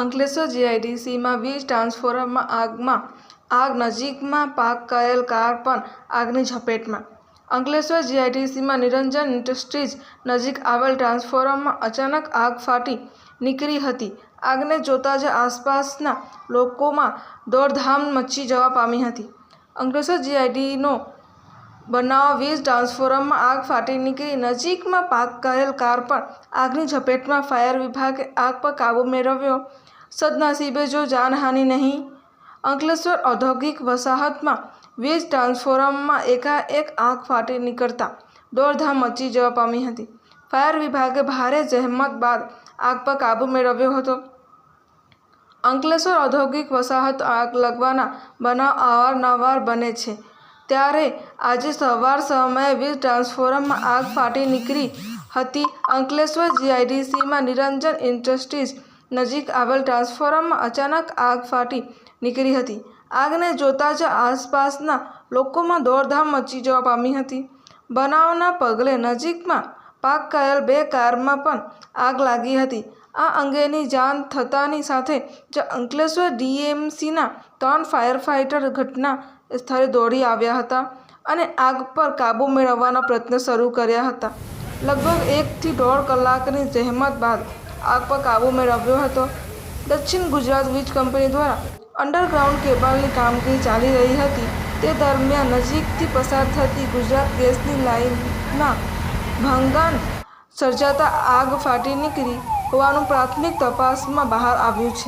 અંકલેશ્વર જીઆઈડીસીમાં વીજ ટ્રાન્સફોર્મરમાં આગમાં, આગ નજીકમાં પાક કરેલ કાર પણ આગની ઝપેટમાં. અંકલેશ્વર જીઆઈડીસીમાં નિરંજન ઇન્ડસ્ટ્રીઝ નજીક આવેલ ટ્રાન્સફોર્મરમાં અચાનક આગ ફાટી નીકળી હતી. આગને જોતા જ આસપાસના લોકોમાં દોડધામ મચી જવા પામી હતી. અંકલેશ્વર જીઆઈડીનો બનાવ વીજ ટ્રાન્સફોર્મરમાં આગ ફાટી નીકળી. નજીકમાં પાક કરેલ કાર પણ આગની ઝપેટમાં ફાયર વિભાગે આગ પર કાબૂ મેળવ્યો. સદનસીબે જો જાનહાનિ નહીં, અંકલેશ્વર ઔદ્યોગિક વસાહતમાં વીજ ટ્રાન્સફોર્મરમાં એકાએક આગ ફાટી નીકળતા દોડધામ મચી જવા પામી હતી. ફાયર વિભાગે ભારે જહેમત બાદ આગ પર કાબૂ મેળવ્યો હતો. અંકલેશ્વર ઔદ્યોગિક વસાહત આગ લગવાના બનાવ અવારનવાર બને છે. ત્યારે આજે સવાર સમયે વીજ ટ્રાન્સફોર્મરમાં આગ ફાટી નીકળી હતી. અંકલેશ્વર જીઆઈડીસીમાં નિરંજન ઇન્ડસ્ટ્રીઝ નજીક આવેલ ટ્રાન્સફોર્મરમાં અચાનક આગ ફાટી નીકળી હતી. આગને જોતા જ આસપાસના લોકોમાં દોડધામ મચી જવા પામી હતી. બનાવના પગલે નજીકમાં પાર્ક કરેલ બે કારમાં પણ આગ લાગી હતી. આ અંગેની જાણ થતાની સાથે જ અંકલેશ્વર ડીએમસીના ત્રણ ફાયર ફાઇટર ઘટના સ્થળે દોડી આવ્યા હતા અને આગ પર કાબૂ મેળવવાના પ્રયત્ન શરૂ કર્યા હતા. લગભગ એકથી દોઢ કલાકની જહેમત બાદ આગ પર કાબૂ મેળવ્યો હતો. દક્ષિણ ગુજરાત વીજ કંપની દ્વારા અંડરગ્રાઉન્ડ કેબલની કામગીરી ચાલી રહી હતી. તે દરમિયાન નજીકથી પસાર થતી ગુજરાત ગેસની લાઇનમાં ભંગાણ સર્જાતા આગ ફાટી નીકળી હોવાનું પ્રાથમિક તપાસમાં બહાર આવ્યું છે.